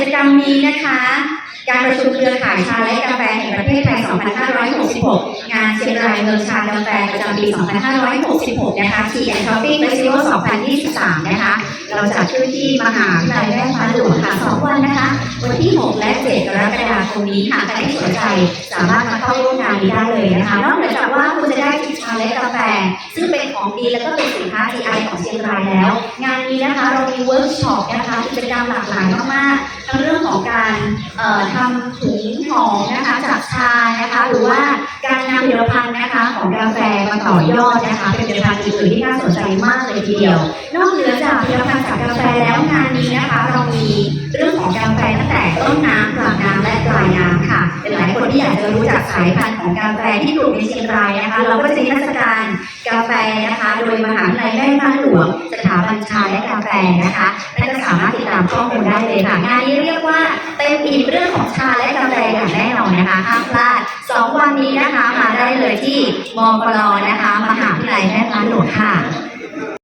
จกรรมนี้นะคะ การประชุมเครือข่ายชาและกาแฟแห่งประเทศไทย 2566 งานเชียงรายเมืองชากาแฟประจำปี 2566 นะคะ Tea and Coffee Festival 2023 นะคะ เราจัดขึ้นที่มหาวิทยาลัยแม่ฟ้าหลวงค่ะ 2 วันนะคะ วันที่ 6 และ 7 กรกฎาคมนี้ค่ะใครที่สนใจสามารถมาเข้าร่วมงานนี้ได้เลยนะคะ นอกเหนือจากว่าคุณจะได้กินชาและกาแฟ ซึ่งเป็นของดีแล้วก็เป็นสินค้า GI ของเชียงรายแล้ว งานนี้นะคะเรามีเวิร์กช็อปนะคะกิ การทำถุงหอมนะคะจากชานะคะหรือว่าการนำผลิตภัณฑ์นะคะของกาแฟมาต่อยอดนะคะเป็นผลิตภัณฑ์อื่นๆที่น่าสนใจมากเลยทีเดียว นอกเหนือจากผลิตภัณฑ์จากกาแฟแล้วงานนี้นะคะ เรามีเรื่องของกาแฟตั้งแต่ต้นน้ำกลางน้ำและปลายน้ำค่ะเป็นหลายคนที่อยากจะรู้จักสายพันธุ์ของกาแฟที่ปลูกในเชียงรายนะคะ เราก็จะมีเทศกาล แฟนะคะ โดยมหาวิทยาลัยแม่ฟ้าหลวงสถาบันชาและกาแฟนะคะท่านก็สามารถติดตามข้อมูลได้เลยค่ะงานนี้เรียกว่าเต็มอิ่มเรื่องของชาและกาแฟอย่างแน่นอนนะคะห้ามพลาดสองวันนี้นะคะมาได้เลยที่มกรนะคะมหาวิทยาลัย